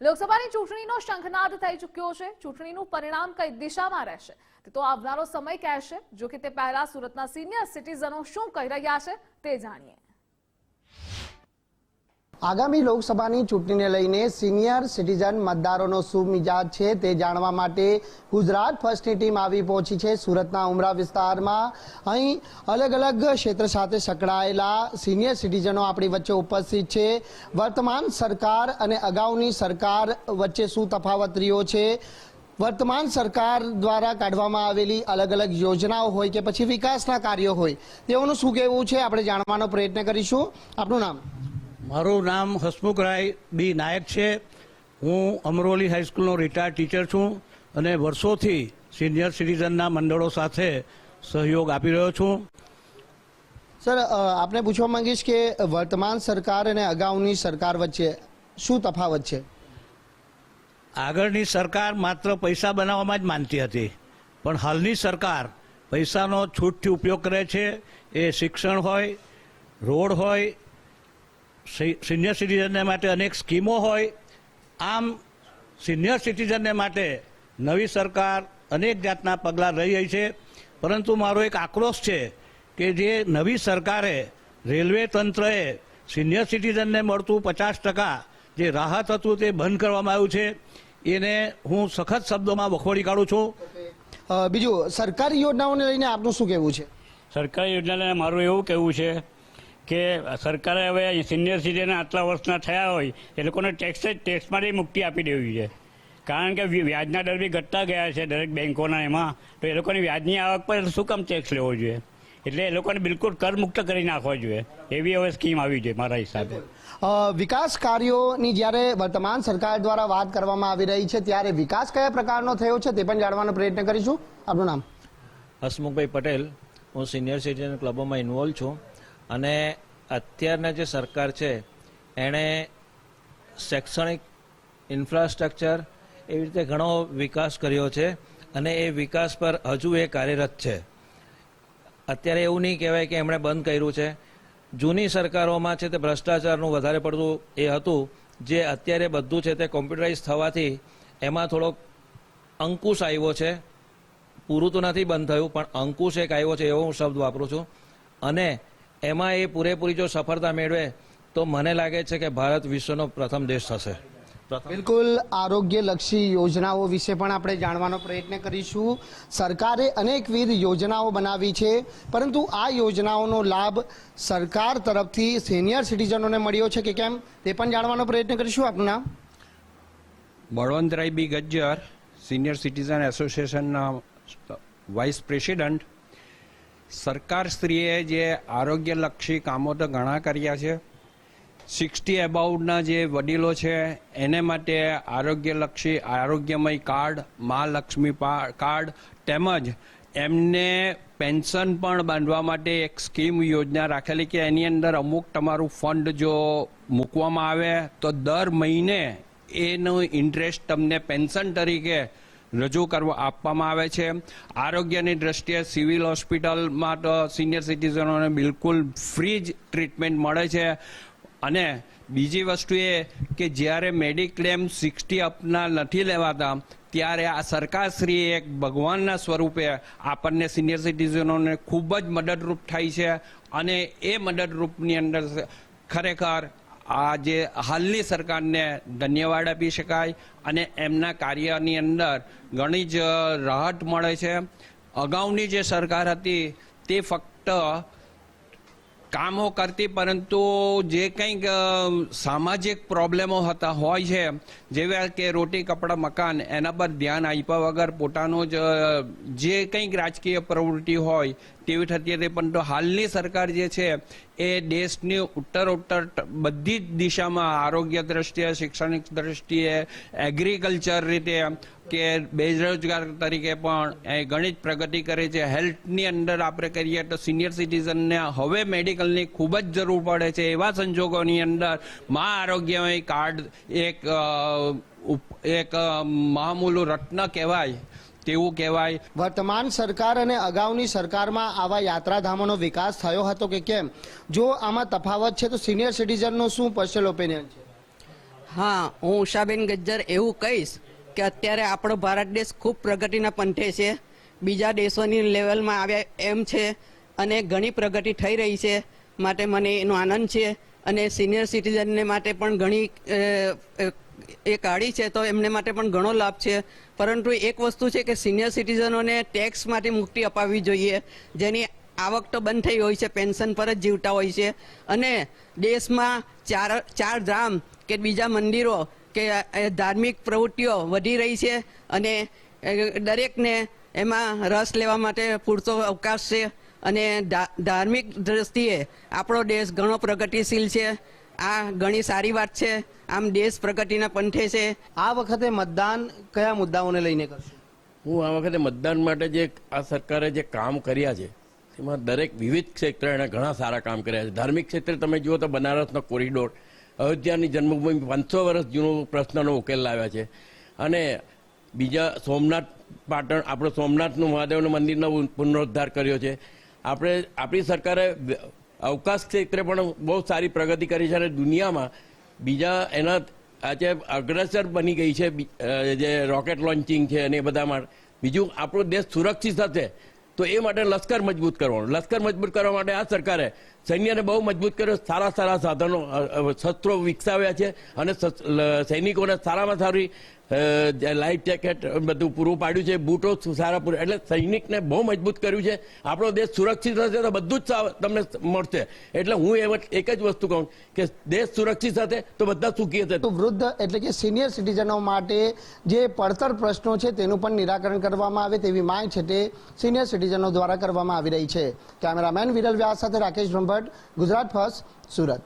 લોકસભાની ચૂંટણીનો શંખનાદ થઈ ચૂક્યો છે. ચૂંટણીનું પરિણામ કઈ દિશામાં રહેશે? તે આવનારો સમય કહેશે. જો કે તે પહેલા સુરતના સિનિયર સિટીઝનો શું કહી રહ્યા છે તે જાણીએ. આગામી લોકસભાની ચૂંટણીને લઈને સિનિયર સિટીઝન મતદારોનો શું મિજાજ છે તે જાણવા માટે ગુજરાત ફર્સ્ટની ટીમ આવી પહોંચી છે. સુરતના ઉમરા વિસ્તારમાં અહીં અલગ અલગ ક્ષેત્ર સાથે સંકળાયેલા સિનિયર સિટીઝનો આપણી વચ્ચે ઉપસ્થિત છે. વર્તમાન સરકાર અને અગાઉની સરકાર વચ્ચે શું તફાવત રહ્યો છે? વર્તમાન સરકાર દ્વારા કાઢવામાં આવેલી અલગ અલગ યોજનાઓ હોય કે પછી વિકાસના કાર્યો હોય, તેઓનું શું કહેવું છે? આપણે જાણવાનો પ્રયત્ન કરીશું. આપનું નામ? મારું નામ હસમુખ રાય બી નાયક છે. હું અમરોલી હાઈસ્કૂલનો રિટાયર્ડ ટીચર છું અને વર્ષોથી સિનિયર સિટીઝનના મંડળો સાથે સહયોગ આપી રહ્યો છું. સર આપને પૂછવા માંગીશ કે વર્તમાન સરકાર અને અગાઉની સરકાર વચ્ચે શું તફાવત છે? આગળની સરકાર માત્ર પૈસા બનાવવામાં જ માનતી હતી પણ હાલની સરકાર પૈસાનો છૂટથી ઉપયોગ કરે છે. એ શિક્ષણ હોય રોડ હોય સિનિયર સિટીઝનને માટે અનેક સ્કીમો હોય. આમ સિનિયર સિટીઝનને માટે નવી સરકાર અનેક જાતના પગલાં લઈ રહી છે. પરંતુ મારો એક આક્રોશ છે કે જે નવી સરકારે રેલવે તંત્રએ સિનિયર સિટીઝનને મળતું પચાસ ટકા જે રાહત હતું તે બંધ કરવામાં આવ્યું છે. એને હું સખત શબ્દોમાં વખોડી કાઢું છું. બીજું સરકારી યોજનાઓને લઈને આપનું શું કહેવું છે? સરકારી યોજનાને મારું એવું કહેવું છે કે સરકારે હવે સિનિયર સિટીઝન આટલા વર્ષના થયા હોય એ લોકોને ટેક્સ જ ટેક્સમાંથી મુક્તિ આપી દેવી છે. કારણ કે વ્ય- વ્યાજના દર બી ઘટતા ગયા છે દરેક બેંકોના એમાં. તો એ લોકોની વ્યાજની આવક પર શું કામ ટેક્સ લેવો જોઈએ? એટલે એ લોકોને બિલકુલ કરમુક્ત કરી નાખવો જોઈએ. એવી હવે સ્કીમ આવી છે મારા હિસાબે. વિકાસ કાર્યોની જ્યારે વર્તમાન સરકાર દ્વારા વાત કરવામાં આવી રહી છે ત્યારે વિકાસ કયા પ્રકારનો થયો છે તે પણ જાણવાનો પ્રયત્ન કરીશું. આપનું નામ? હસમુખભાઈ પટેલ. હું સિનિયર સિટીઝન ક્લબોમાં ઇન્વોલ્વ છું. અને અત્યારના જે સરકાર છે, એણે શૈક્ષણિક ઇન્ફ્રાસ્ટ્રક્ચર એવી રીતે ઘણો વિકાસ કર્યો છે અને એ વિકાસ પર હજુ એ કાર્યરત છે. અત્યારે એવું નહીં કહેવાય કે એમણે બંધ કર્યું છે. જૂની સરકારોમાં છે તે ભ્રષ્ટાચારનું વધારે પડતું એ હતું, જે અત્યારે બધું છે તે કોમ્પ્યુટરાઇઝ થવાથી એમાં થોડોક અંકુશ આવ્યો છે. પૂરું તો નથી બંધ થયું, પણ અંકુશ એક આવ્યો છે એવો હું શબ્દ વાપરું છું. અને એમાં એ પૂરેપૂરી જો સફળતા મેળવે તો મને લાગે છે કે ભારત વિશ્વનો પ્રથમ દેશ થશે. બિલકુલ આરોગ્યલક્ષી યોજનાઓ વિશે પણ આપણે જાણવાનો પ્રયત્ન કરીશું. સરકારે અનેકવિધ યોજનાઓ બનાવી છે પરંતુ આ યોજનાઓનો લાભ સરકાર તરફથી સિનિયર સિટીઝનોને મળ્યો છે કે કેમ? તે પણ જાણવાનો પ્રયત્ન કરીશું. આપનું નામ? Balwantrai B Gajjar senior citizen એસોસિએશનના વાઇસ પ્રેસિડન્ટ સરકારશ્રીએ જે આરોગ્યલક્ષી કામો તો ઘણા કર્યા છે. સિક્સટી એબાઉટના જે વડીલો છે, એને માટે આરોગ્યલક્ષી, આરોગ્યમય કાર્ડ, મા લક્ષ્મી કાર્ડ તેમજ એમને પેન્શન પણ બાંધવા માટે એક સ્કીમ યોજના રાખેલી કે એની અંદર અમુક તમારું ફંડ જો મૂકવામાં આવે તો દર મહિને એનો ઇન્ટરેસ્ટ તમને પેન્શન તરીકે રજૂ કરવા આપવામાં આવે છે. આરોગ્યની દ્રષ્ટિએ સિવિલ હોસ્પિટલમાં તો સિનિયર સિટીઝનોને બિલકુલ ફ્રી જ ટ્રીટમેન્ટ મળે છે. અને બીજી વસ્તુ એ કે જ્યારે મેડિક્લેમ સિક્સટી અપના નથી લેવાતા, ત્યારે આ સરકારશ્રી એક ભગવાનના સ્વરૂપે આપણને સિનિયર સિટીઝનોને ખૂબ જ મદદરૂપ થાય છે. અને એ મદદરૂપની અંદર ખરેખર આ જે હાલની સરકારને ધન્યવાદ આપી શકાય અને એમના કાર્યની અંદર ઘણી જ રાહત મળે છે. અગાઉની જે સરકાર હતી તે ફક્ત કામો કરતી પરંતુ જે કંઈક સામાજિક પ્રોબ્લેમો હતા હોય છે, જેવા કે રોટી, કપડાં, મકાન, એના પર ધ્યાન આપ્યા વગર પોતાનું જ જે કંઈક રાજકીય પ્રવૃત્તિ હોય તેવી થતી હતી પરંતુ હાલની સરકાર જે છે, એ દેશની ઉત્તર ઉત્તર બધી જ દિશામાં આરોગ્ય દ્રષ્ટિએ, શૈક્ષણિક દ્રષ્ટિએ એગ્રીકલ્ચર રીતે કે બેરોજગાર તરીકે પણ એ ઘણી જ પ્રગતિ કરે છે. હેલ્થની અંદર આપણે કરીએ તો સિનિયર સિટીઝનને હવે મેડિકલની ખૂબ જ જરૂર પડે છે. એવા સંજોગોની અંદર મા આરોગ્યમય કાર્ડ એક એક મહામૂલું રત્ન કહેવાય. તેવું કહેવાય. વર્તમાન સરકાર અને અગાઉની સરકારમાં આવા યાત્રાધામોનો વિકાસ થયો હતો કે કેમ? જો આમાં તફાવત છે તો સિનિયર સિટીઝનનો શું પર્સનલ ઓપિનિયન છે? હા હું ઉષાબેન ગજ્જર એવું કહીશ કે અત્યારે આપણો ભારત દેશ ખૂબ પ્રગતિના પંથે છે. બીજા દેશોની લેવલમાં આવ્યા એમ છે અને ઘણી પ્રગતિ થઈ રહી છે. માટે મને એનો આનંદ છે અને સિનિયર સિટીઝનને માટે પણ ઘણી એ કાઢી છે તો એમને માટે પણ ઘણો લાભ છે. પરંતુ એક વસ્તુ છે કે સિનિયર સિટીઝનોને ટેક્સમાંથી મુક્તિ અપાવવી જોઈએ. જેની આવક તો બંધ થઈ હોય છે, પેન્શન પર જ જીવતા હોય છે. અને દેશમાં ચાર ચાર ધામ કે બીજા મંદિરો કે ધાર્મિક પ્રવૃત્તિઓ વધી રહી છે અને દરેકને એમાં રસ લેવા માટે પૂરતો અવકાશ છે. અને ધાર્મિક દ્રષ્ટિએ આપણો દેશ ઘણો પ્રગતિશીલ છે. આ ઘણી સારી વાત છે. આમ દેશ પ્રગતિના પંથે છે. આ વખતે મતદાન કયા મુદ્દાઓને લઈને કરશે? હું આ વખતે મતદાન માટે જે આ સરકારે જે કામ કર્યા છે, તેમાં દરેક વિવિધ ક્ષેત્રે એણે ઘણા સારા કામ કર્યા છે. ધાર્મિક ક્ષેત્રે તમે જુઓ તો બનારસનો કોરિડોર, અયોધ્યાની જન્મભૂમિ પાંચસો વર્ષ જૂનો પ્રશ્નનો ઉકેલ લાવ્યા છે. અને બીજા સોમનાથ પાટણ, આપણો સોમનાથનું મહાદેવનું મંદિરનો પુનરુદ્ધાર કર્યો છે. આપણે, આપણી સરકારે અવકાશ ક્ષેત્રે પણ બહુ સારી પ્રગતિ કરી છે અને દુનિયામાં બીજા એના આજે અગ્રેસર બની ગઈ છે જે રોકેટ લોન્ચિંગ છે અને એ બધા માટે. બીજું આપણો દેશ સુરક્ષિત હશે તો એ માટે લશ્કર મજબૂત કરવાનું. લશ્કર મજબૂત કરવા માટે આ સરકારે સૈન્યને બહુ મજબૂત કર્યો. સારા સારા સાધનો શસ્ત્રો વિકસાવ્યા છે અને સૈનિકોને સારામાં સારી લાઈફ જેકેટ બધું પૂરું પાડ્યું છે, બૂટો સારા પૂરું એટલે સૈનિકને બહુ મજબૂત કર્યું છે. આપણો દેશ સુરક્ષિત હશે તો બધું જ તમને મળશે. એટલે હું એ એક જ વસ્તુ કહું કે દેશ સુરક્ષિત હશે તો બધા સુખી હશે. તો વૃદ્ધ એટલે કે સિનિયર સિટીઝનો માટે જે પડતર પ્રશ્નો છે તેનું પણ નિરાકરણ કરવામાં આવે તેવી માંગ છે તે સિનિયર સિટીઝનો દ્વારા કરવામાં આવી રહી છે. કેમેરામેન વિરલ વ્યાસ સાથે રાકેશ બ્રહ્મભટ્ટ, ગુજરાત ફર્સ્ટ, સુરત.